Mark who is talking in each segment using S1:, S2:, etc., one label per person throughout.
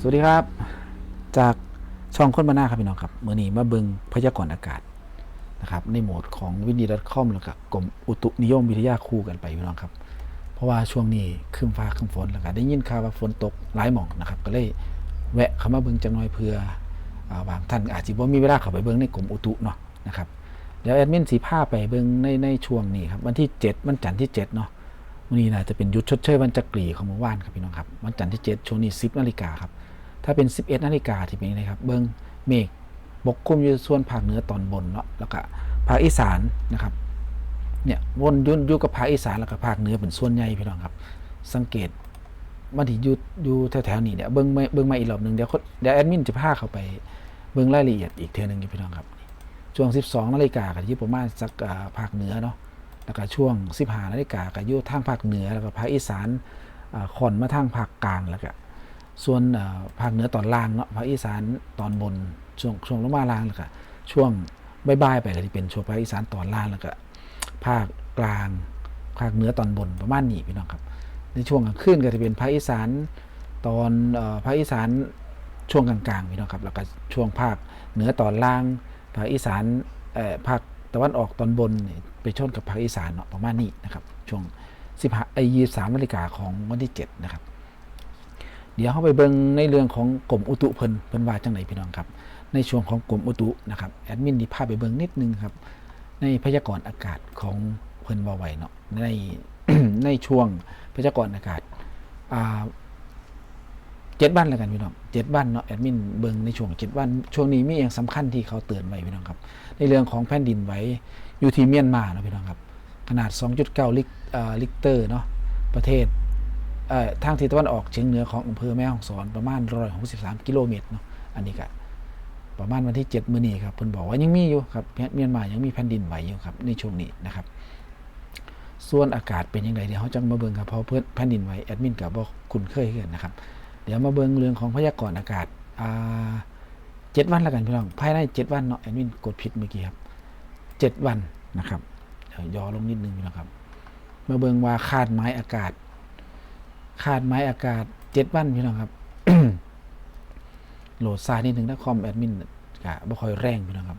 S1: สวัสดีครับ จากช่องคนมาหน้าครับพี่น้องครับเมื่อนี้มาเบิงพยากรณ์อากาศนะครับ ในโหมดของวินดี .com แล้วก็กรมอุตุนิยมวิทยาคู่กันไปพี่น้องครับ เพราะว่าช่วงนี้ครึ้มฟ้าครึ้มฝนแล้วก็ได้ยินข่าวว่าฝนตกหลายหม่องนะครับ ก็เลยแวะเข้ามาเบิงจังหน่อยเพื่ออบางท่านอาจจะบ่มีเวลาเข้าไปเบิงในกรมอุตุเนาะนะครับเดี๋ยวแอดมินสีผ้าไปเบิงในในช่วงนี้ครับวันที่ 7 วันจันทร์ที่7เนาะ วันนี้น่าจะเป็นยุดชดเชยวันจักรีของเมื่อวานครับพี่น้องครับวันจันทร์ที่7ช่วงนี้10นาฬิกาครับถ้าเป็น 11นาฬิกาที่เป็นยังไงครับ เบิ้งเมฆปกคลุมอยู่ส่วนภาคเหนือตอนบนเนาะแล้วก็ภาคอีสานนะครับเนี่ยวนยุ่นอยู่กับภาคอีสานแล้วก็ภาคเหนือเป็นส่วนใหญ่พี่น้องครับ สังเกตวันที่อยู่อยู่แถวๆนี้เนี่ยเบิ้งมาเบิ้งมาอีกรอบหนึ่งเดี๋ยวเดี๋ยวแอดมินจะพาเข้าไปเบิ้งรายละเอียดอีกเทอหนึงพี่น้องครับช่วง 12นาฬิกาก็ที่ประมาณสักภาคเหนือเนาะ แล้วก็ช่วง15นาฬิกาก็อยู่ทางภาคเหนือแล้วก็ภาคอีสานขอนมาทางภาคกลางแล้วก็ส่วนภาคเหนือตอนล่างเนาะภาคอีสานตอนบนช่วงช่วงลงมาล่างแล้วก็ช่วงบ่ายๆไปก็ที่เป็นช่วงภาคอีสานตอนล่างแล้วก็ภาคกลางภาคเหนือตอนบนประมาณนี้พี่น้องครับ ในช่วงกลางคืนก็จะเป็นภาคอีสานตอนภาคอีสานช่วงกลางๆพี่น้องครับแล้วก็ช่วงภาคเหนือตอนล่างภาคอีสานภาค ตะวันออกตอนบนไปชนกับภาคอีสานเนาะประมาณนี้นะครับ ช่วง15ไอ23นาฬิกาของวันที่7นะครับ เดี๋ยวเข้าไปเบิ่งในเรื่องของกรมอุตุเพิ่นเพิ่นว่าจังไหนพี่น้องครับ ในช่วงของกรมอุตุนะครับแอดมินนี่พาไปเบิ่งนิดนึงครับ ในพยากรณ์อากาศของเพิ่นว่าไว้เนาะในในช่วงพยากรณ์อากาศอ่า เจ็ดวันแล้วกันพี่น้องเจ็ดวันเนาะแอดมินเบิงในช่วงเจ็ดวันช่วงนี้มีอย่างสำคัญที่เขาเตือนไว้พี่น้องครับ ในเรื่องของแผ่นดินไหวอยู่ที่เมียนมาเนาะพี่น้องครับ ขนาด 2.9 ลิกเอ่อลิกเตอร์เนาะประเทศเอ่อทางทิศตะวันออกเฉียงเหนือของอำเภอแม่ฮ่องสอนประมาณ 163 กิโลเมตรเนาะอันนี้ก็ประมาณวันที่ 7 มื้อนี้ครับเพิ่นบอกว่ายังมีอยู่ครับเมียนมายังมีแผ่นดินไหวอยู่ครับในช่วงนี้นะครับส่วนอากาศเป็นยังไงเดี๋ยวเขาจะมาเบิ่งครับเพราะเพื่อนแผ่นดินไหวแอดมินกับบอกคุ้นเคยกันนะครับ เดี๋ยวมาเบิงเรื่องของพยากรณ์อากาศอ่าเจ็ดวันล้วกันพี่น้องภายในเจ็ดวันเนาะแอดมินกดผิดเมื่อกี้ครับเจ็ดวันนะครับย่อลงนิดนึงน้องครับมาเบิงว่าคาดหมายอากาศ คาดหมายอากาศเจ็ดวันพี่น้องครับโหลดซานิดหนึ่งนะคอมแอดมินกะบ่ค่อยแรงพี่น้องครับ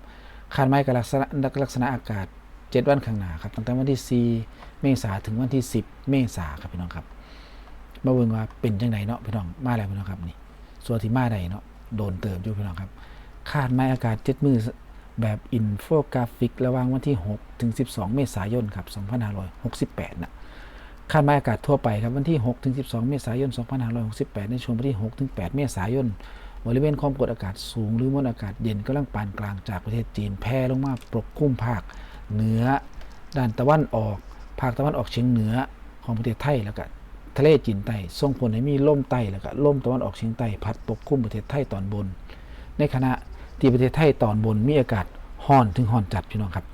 S1: คาดหมายกับลักษณะลักษณะอากาศเจ็ดวันข้างหน้าครับตั้งแต่วันที่สี่เมษาถึงวันที่สิบเมษาครับพี่น้องครับ มาเบิ่งว่าเป็นจังไดเนาะพี่น้องมาแล้วพี่น้องครับนี่ส่วนที่มาใดเนาะโดนเติมอยู่พี่น้องครับ คาดหมายอากาศเจ็ดมือแบบอินโฟกราฟิก ระหว่างวันที่ 6 ถึง 12 เมษายนครับ2568นะคาดหมายอากาศทั่วไปครับวันที่ 6 ถึง 12 เมษายน 2568 ในช่วงวันที่ 6 ถึง 8 เมษายน บริเวณความกดอากาศสูงหรือมวลอากาศเย็นกำลังปานกลางจากประเทศจีนแผ่ลงมาปกคลุมภาคเหนือ ด้านตะวันออก ภาคตะวันออกเฉียงเหนือของประเทศไทยแล้วก็ ทะเลจีนใต้ส่งผลให้มีลมใต้แล้วก็ลมตะวันออกเฉียงใต้พัดปกคลุมประเทศไทยตอนบน ในขณะที่ประเทศไทยตอนบนมีอากาศร้อนถึงร้อนจัดพี่น้องครับ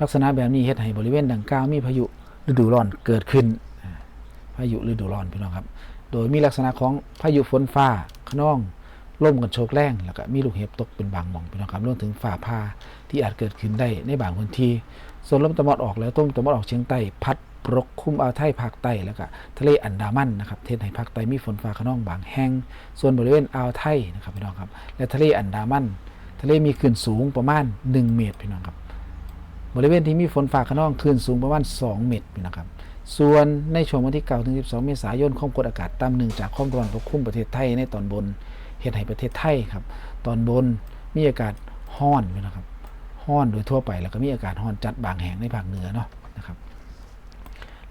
S1: ลักษณะแบบนี้เฮ็ดให้บริเวณดังกล่าวมีพายุฤดูร้อนเกิดขึ้น พายุฤดูร้อนพี่น้องครับ โดยมีลักษณะของพายุฝนฟ้าขนองลมกันโชกแรงแล้วก็มีลูกเห็บตกเป็นบางหม่องพี่น้องครับรวมถึงฝ่าผ่าที่อาจเกิดขึ้นได้ในบางพื้นที่ ส่วนลมตะวันออกแล้วต้มตะวันออกเฉียงใต้พัด ปกคลุมอ่าวไทยภาคใต้แล้วก็ทะเลอันดามันนะครับเทศให้ภาคใต้มีฝนฟ้าขนองบางแห่ง ส่วนบริเวณอ่าวไทยนะครับพี่น้องครับ และทะเลอันดามัน ทะเลมีคลื่นสูงประมาณ 1 เมตรพี่น้องครับ บริเวณที่มีฝนฟ้าขนองคลื่นสูงประมาณ 2 เมตรพี่น้องครับ ส่วนในช่วงวันที่9ถึง12 เมษายนความกดอากาศต่ำหนึ่งจากความร้อนปกคลุมประเทศไทยในตอนบนเฮ็ดให้ประเทศไทยครับ ตอนบนมีอากาศห้อนพี่นะครับห้อนโดยทั่วไปแล้วก็มีอากาศห้อนจัดบางแห่งในภาคเหนือเนาะนะครับ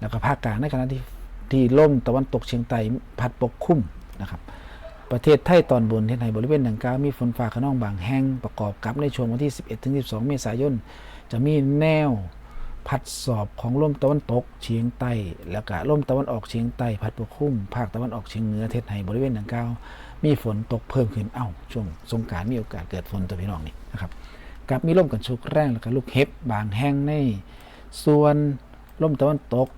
S1: แล้วก็ภาคกลางในขณะที่ที่ลมตะวันตกเฉียงใต้พัดปกคลุมนะครับประเทศไทยตอนบนที่ในบริเวณดังกล่าวมีฝนฟ้าขนองบางแห่งประกอบกับในช่วงวันที่ 11ถึง12 เมษายน จะมีแนวพัดสอบของลมตะวันตกเฉียงใต้ แล้วก็ลมตะวันออกเฉียงใต้พัดปกคลุมภาคตะวันออกเฉียงเหนือเทศไทยบริเวณดังกล่าวมีฝนตกเพิ่มขึ้นเอ้าช่วงสงการมีโอกาสเกิดฝนตัวพี่น้องนี่นะครับกับมีลมกันชุกแรงแล้วก็ลูกเห็บบางแห่งใน ส่วนลมตะวันตก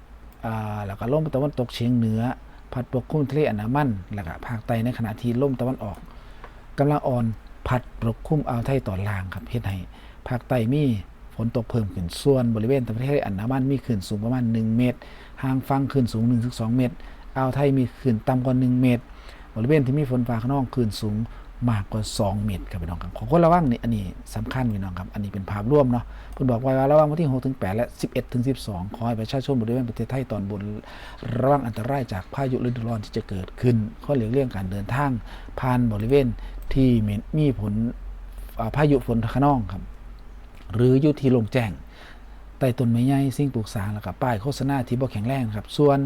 S1: แล้วก็ลมตะวันตกเฉียงเหนือ พัดปกคลุมทะเลอันดามันแล้วก็ภาคใต้ในขณะที่ลมตะวันออกกำลังอ่อนพัดปกคลุมอ่าวไทยตอนล่างครับเฮ็ดให้ภาคใต้มีฝนตกเพิ่มขึ้นส่วนบริเวณทะเลอันดามันมีคลื่นสูงประมาณ 1 เมตรห่างฝั่งคลื่นสูง 1-2 เมตรอ่าวไทยมีคลื่นต่ำกว่า 1 เมตร บริเวณที่มีฝนฟ้าขนองคลื่นสูง มากกว่า 2 เมตรครับพี่น้องครับขอคนระวังนี่อันนี้สำคัญพี่น้องครับ อันนี้เป็นภาพรวมเนาะเพิ่นบอกไว้ว่าระวังวันที่6ถึง8และ 11ถึง12 ขอให้ประชาชนบริเวณประเทศไทยตอนบนระวังอันตรายจากพายุฤดูร้อนที่จะเกิดขึ้น ข้อหลีกเลี่ยงการเดินทางผ่านบริเวณที่มีผลพายุฝนคะนองครับ หรืออยู่ที่ลงแจ้งใต้ต้นไม้ใหญ่สิ่งปลูกสร้างแล้วก็ป้ายโฆษณาที่บ่แข็งแรงครับ ส่วน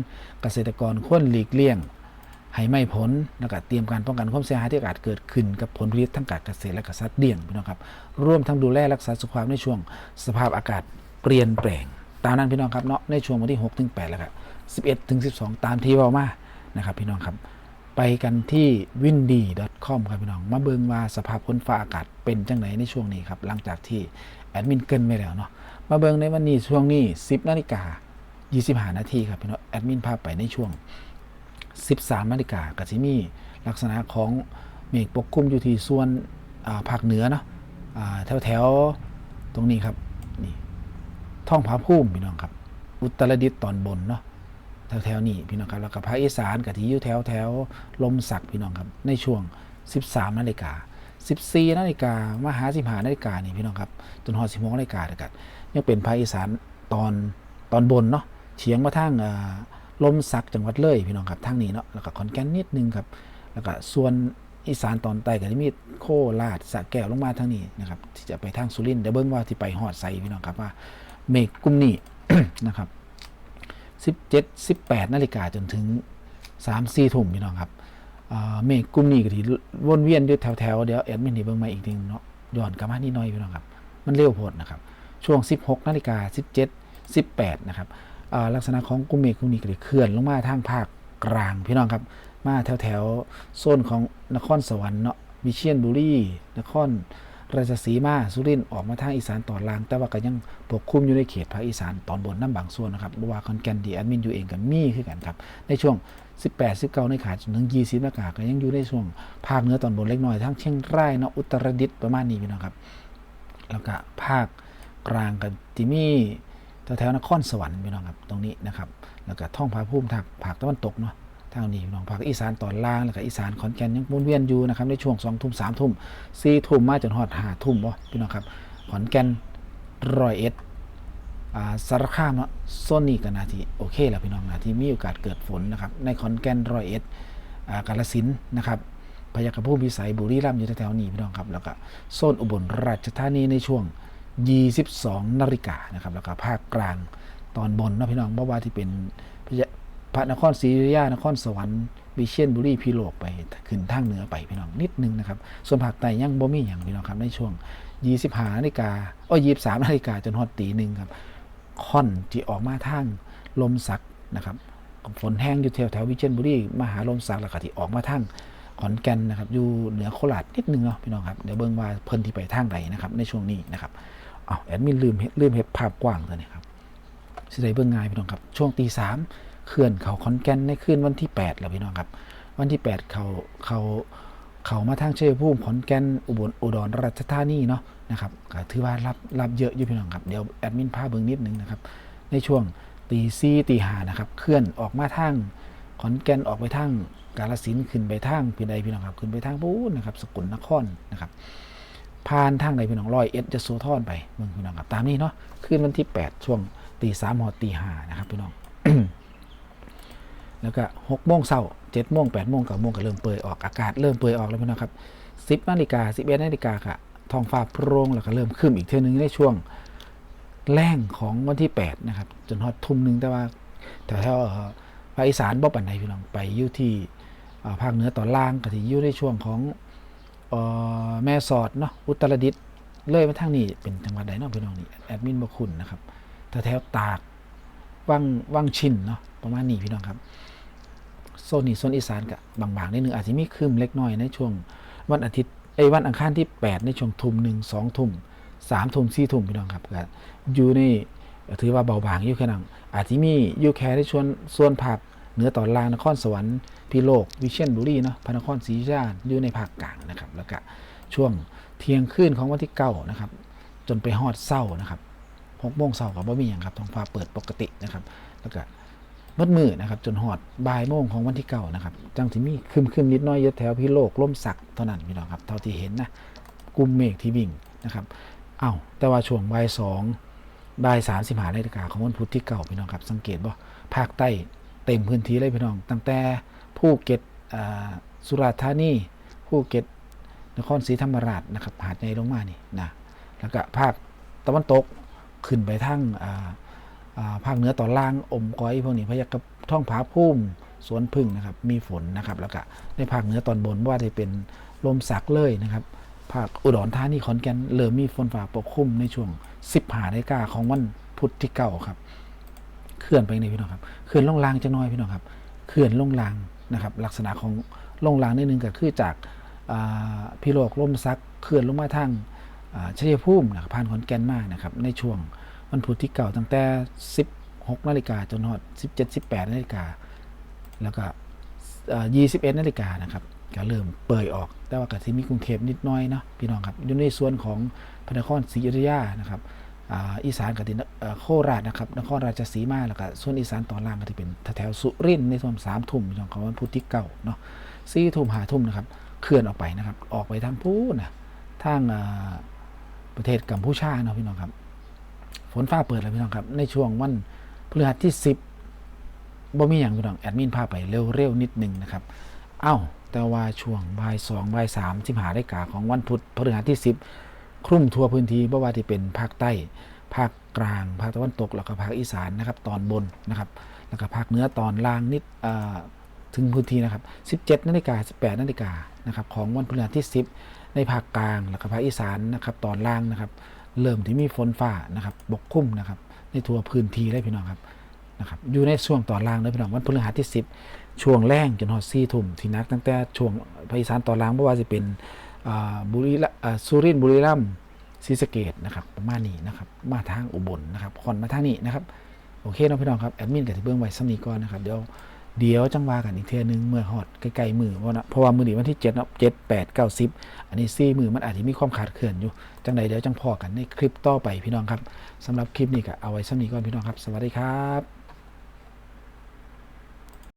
S1: เกษตรกรควรหลีกเลี่ยง ให้ไม่ผลแล้วก็เตรียมการป้องกันความเสียหายที่อาจเกิดขึ้นกับผลผลิตทั้งการเกษตรและก็สัตว์เลี้ยงพี่น้องครับร่วมทั้งดูแลรักษาสุขภาพในช่วงสภาพอากาศเปลี่ยนแปลง ตามนั้นพี่น้องครับเนาะในช่วงวันที่6ถึง8แล้วก็11ถึง12 ตามที่เว้ามานะครับพี่น้องครับไปกันที่ windy.com ครับพี่น้อง มาเบิ่งว่าสภาพฝนฟ้าอากาศเป็นจังไหนในช่วงนี้ครับ หลังจากที่แอดมินเกินไปแล้วเนาะ มาเบิ่งในวันนี้ช่วงนี้ 10นาฬิกา25 นาทีครับพี่น้อง แอดมินพาไปในช่วง 13นาฬิกาก็สิมีลักษณะของเมฆปกคลุมอยู่ที่ส่วนภาคเหนือเนาะอ่าแถวตรงนี้ครับนี่ท้องผาภูมิพี่น้องครับ อุตรดิตถ์ตอนบนเนาะแถวๆนี้พี่น้องครับแล้วก็ภาคอีสานกับที่อยู่แถวแถวลมสักพี่น้องครับ ในช่วง 13นาฬิกา14นาฬิกามาหา15นาฬิกานี่พี่น้องครับจนฮอด16นาฬิกาเด้อกันยังเป็นภาคอีสานตอนตอนบนเนาะเฉียงมาทางอ่า ลมสักจังหวัดเลยพี่น้องครับทางนี้เนาะแล้วก็ขอนแก่นนิดนึงครับแล้วก็ส่วนอีสานตอนใต้ก็จะมีโคราชสะแก้วลงมาทางนี้นะครับที่จะไปทางสุรินทร์เดี๋ยวเบิ่งว่าที่ไปฮอดไซพี่น้องครับว่าเมฆกลุ่มนี้นะครับ17 18นาฬิกาจนถึง3 4ทุ่มพี่น้องครับเมฆกลุ่มนี้ก็ที่วนเวียนอยู่แถวๆเดี๋ยวแอดมินนี่เบิ่งมาอีกทีนึงเนาะย้อนกลับมานี่หน่อยพี่น้องครับมันเร็วโพดนะครับช่วง 16นาฬิกา17 18นะครับ ลักษณะของกลุ่มเมฆกลุ่มนี้ก็ได้เคลื่อนลงมาทางภาคกลางพี่น้องครับ มาแถวๆโซนของนครสวรรค์เนาะวิเชียรบุรีนครราชสีมาสุรินทร์ออกมาทางอีสานตอนล่าง แต่ว่าก็ยังปกคลุมอยู่ในเขตภาคอีสานตอนบนน้ำบางส่วนนะครับบว่าคอนแกนดีแอดมินอยู่เองกับมี่คือกันครับ ในช่วง 18 19 ในขาจนถึง 20นากาศก็ยังอยู่ในช่วงภาคเหนือตอนบนเล็กน้อยทั้งเชียงรายเนาะอุตรดิตถ์ประมาณนี้พี่น้องครับ แล้วก็ภาคกลางกันจิมี แถวๆนครสวรรค์พี่น้องครับตรงนี้นะครับแล้วก็ท่องผาภูมิทางภาคตะวันตกเนาะทางนี้พี่น้องภาคอีสานตอนล่างแล้วก็อีสานขอนแก่นยังวนเวียนอยู่นะครับในช่วงสองทุ่มสามทุ่มสี่ทุ่มมาจนฮอดห้าทุ่มบ่พี่น้องครับขอนแก่นร้อยเอ็ดอ่าสารคามเนาะโซนนี้ก็นาทีโอเคแล้วพี่น้องนาทีมีโอกาสเกิดฝนนะครับในขอนแก่นร้อยเอ็ดอ่ากาฬสินนะครับพยากรภูมิพิสัยบุรีรัมย์อยู่แถวๆนี้พี่น้องครับแล้วก็โซนอุบลราชธานีในช่วง 22นาฬิกานะครับแล้วก็ภาคกลางตอนบนนะพี่น้องเพราะว่าที่เป็นพระนครศรีอยุธยานครสวรรค์วิเชียรบุรีพิโลกไปขึ้นทางเหนือไปพี่น้องนิดนึงนะครับ ส่วนภาคใต้ยังบ่มีอย่างพี่น้องครับในช่วง 25นาฬิกาอ้ย23นาฬิกาจนฮอดตีหนึ่งครับค่อนที่ออกมาทางลมสักนะครับฝนแห้งอยู่แถวแถววิเชียรบุรีมหาลมสักแล้วก็ที่ออกมาทางขอนแก่นนะครับอยู่เหนือโคราชนิดนึงเนาะพี่น้องครับเดี๋ยวเบิ่งว่าเพิ่นที่ไปทางใดนะครับในช่วงนี้นะครับ อ้าแอดมินลืมเฮ็ดลืมเห็ดภาพกว้างตัวนี้ครับสิได้เบิ่งง่ายพี่น้องครับ ช่วงตีสามเคลื่อนเขาขอนแก่นในคืนวันที่8แล้วพี่น้องครับ วันที่ 8 เขาเขาเขามาทางเชียภูมิขอนแก่นอุบลอุดรราชธานีเนาะนะครับก็ถือว่ารับรับเยอะอยู่พี่น้องครับ เดี๋ยวแอดมินพาเบิ่งนิดนึงนะครับ ในช่วงตีสี่ตีห้านะครับ เคลื่อนออกมาทางขอนแก่นออกไปทางกาฬสินขึ้นไปทางพี่ใดพี่น้องครับ ขึ้นไปทางปูนนะครับ สกลนครนะครับ ผ่านทางไหนพี่น้องร้อยเอ็ดจะโซทอนไปมืองพี่น้องครับตามนี้เนาะคืนวันที่ 8 ช่วงตีสามหอตีห้านะครับพี่น้อง แล้วก็หกโมงเช้าเจ็ดโมงแปดโมงเก้าโมงก็เริ่มเปิดออกอากาศเริ่มเปิดออกแล้วพี่น้องครับสิบนาฬิกาสิบเอ็ดนาฬิกาค่ะท้องฟ้าโปร่งแล้วก็เริ่มขึ้นอีกเท่านึงในช่วงแรงของวันที่ 8 นะครับ จนฮอดทุ่มหนึงแต่ว่าแถวๆเอ่อภาคอีสานบ่ปันใดพี่น้องไปอยู่ที่ภาคเหนือตอนล่างก็ที่อยู่ในช่วงของ แม่สอดเนาะอุตรดิตถ์เลยมาทางนี้เป็นจังหวัดใดเนาะพี่น้องนี่แอดมินบคุณนะครับแถวๆตากวังวังชินเนาะประมาณนี้พี่น้องครับโซนนี้โซนอีสานกับบางๆนิดนึงอาจจะมีครึมเล็กน้อยในช่วงวันอาทิตย์ไอ้วันอังคารที่ 8 ในช่วงทุ่มหนึ่งสองทุ่มสามทุ่มสี่ทุ่มพี่น้องครับก็อยู่ในถือว่าเบาบางอยู่แค่นั้นอาจจะมีอยู่แค่ในช่วงส่วนภาค เหนือตอนล่างนครสวรรค์พิโลก วิเชียรบุรีเนาะพระนครศรีอยุธยาอยู่ในภาคกลางนะครับ แล้วก็ช่วงเที่ยงคืนของวันที่เก้านะครับ จนไปฮอดเศร้านะครับหกโมงเศร้ากับบ่มีอย่างครับท้องฟ้าเปิดปกตินะครับ แล้วก็มืดมือนะครับ จนหอดบ่ายโมงของวันที่เก้านะครับ จังที่มีคึมคึมนิดน้อยอยศแถวพี่โลกล่มสักเท่านั้นพี่น้องครับ เท่าที่เห็นนะกลุ่มเมฆที่วิ่งนะครับเอ้าแต่ว่าช่วงบ่ายสองบ่ายสามสิบหานาฬิกาของวันพุธที่เก้าพี่น้องครับ สังเกตว่าภาคใต้ เต็มพื้นที่เลยพี่น้อง ตั้งแต่ภูเก็ตสุราษฎร์ธานีภูเก็ตนครศรีธรรมราชนะครับหาดใหญ่ลงมานี่นะแล้วก็ภาคตะวันตกขึ้นไปทางภาคเหนือตอนล่างอมก้อยพวกนี้พยากับท่องผาพุ่มสวนพึ่งนะครับ มีฝนนะครับแล้วก็ในภาคเหนือตอนบนว่าจะเป็นลมสักเลยนะครับ ภาคอุดรธานีขอนแก่นเริ่มมีฝนฟ้าปกคลุมในช่วง 15นาฬิกาของวันพุธที่เก้าครับ เคลื่อนไปในพี่น้องครับเคลื่อนลงลางจะน้อยพี่น้องครับเคลื่อนลงลางนะครับ ลักษณะของลงลางนิดนึงก็คือจากพี่โลกล่มซักเคลื่อนลงมาทางอ่าชัยภูมินะครับผ่านขอนแก่นมานะครับ ในช่วงวันพุธที่เก่าตั้งแต่ 16 นาฬิกาจนฮอด17 18 นาฬิกา แล้วก็อ่า21 นาฬิกานะครับก็เริ่มเปิดออก แต่ว่าก็สิมีกรุงเทพนิดน้อยเนาะพี่น้องครับอยู่ในส่วนของพระนครศรีอยุธยานะครับ อีสานก็ที่โคราชนะครับนครราชสีมาแล้วก็ส่วนอีสานตอนล่างก็ที่เป็นแถวสุรินทร์ในส่วนสามทุ่มของเขาวันพุธที่เก้าเนาะสี่ทุ่มหาทุ่มนะครับเคลื่อนออกไปนะครับ ออกไปทางพูนะทางประเทศกัมพูชาเนาะพี่น้องครับ ฝนฟ้าเปิดแล้วพี่น้องครับ ในช่วงวันพฤหัสที่สิบบ่มีอย่างพี่น้องแอดมินพาไปเร็วๆนิดหนึงนะครับ เอ้าแต่ว่าช่วงบ่ายสองบ่ายสามสิบหาได้กาของวันพุธพฤหัสที่สิบ คลุมทั่วพื้นที่บ่ว่าที่เป็นภาคใต้ ภาคกลาง ภาคตะวันตก แล้วก็ภาคอีสานนะครับ ตอนบนนะครับ แล้วก็ภาคเหนือตอนล่างนิดอ่าถึงพื้นที่นะครับ 17นาฬิกา18นาฬิกานะครับของวันพฤหัสที่ 10 ในภาคกลาง แล้วก็ภาคอีสานนะครับ ตอนล่างนะครับ เริ่มที่มีฝนฟ้านะครับปกคลุมนะครับ ในทั่วพื้นที่เลยพี่น้องครับนะครับอยู่ในช่วงตอนล่างเลยพี่น้องวันพฤหัสที่ 10 ช่วงแรงจนหอดซี่ทุ่มที่นักตั้งแต่ช่วงภาคอีสานตอนล่างไม่ว่าจะเป็น บุรีสุรินทร์บุรีรัมย์ศรีสะเกดนะครับประมาณนี้นะครับมาทางอุบลนะครับคอนมาทางนี้นะครับโอเคเนาะพี่น้องครับแอดมินกับที่เบื้องไว้สำนีก่อนนะครับเดี๋ยวเดี๋ยวจังว่ากันอีกเทื่อนึงเมื่อฮอดใกล้ๆมือเพราะนะเพราะว่ามือนี้วันที่7เนาะ7 8 9 10อันนี้ซี่มือมันอาจจะมีความขาดเขื่อนอยู่ จังใดเดี๋ยวจังพอกันในคลิปต่อไปพี่น้องครับสำหรับคลิปนี้ก็เอาไว้สำนีก่อนพี่น้องครับ สวัสดีครับ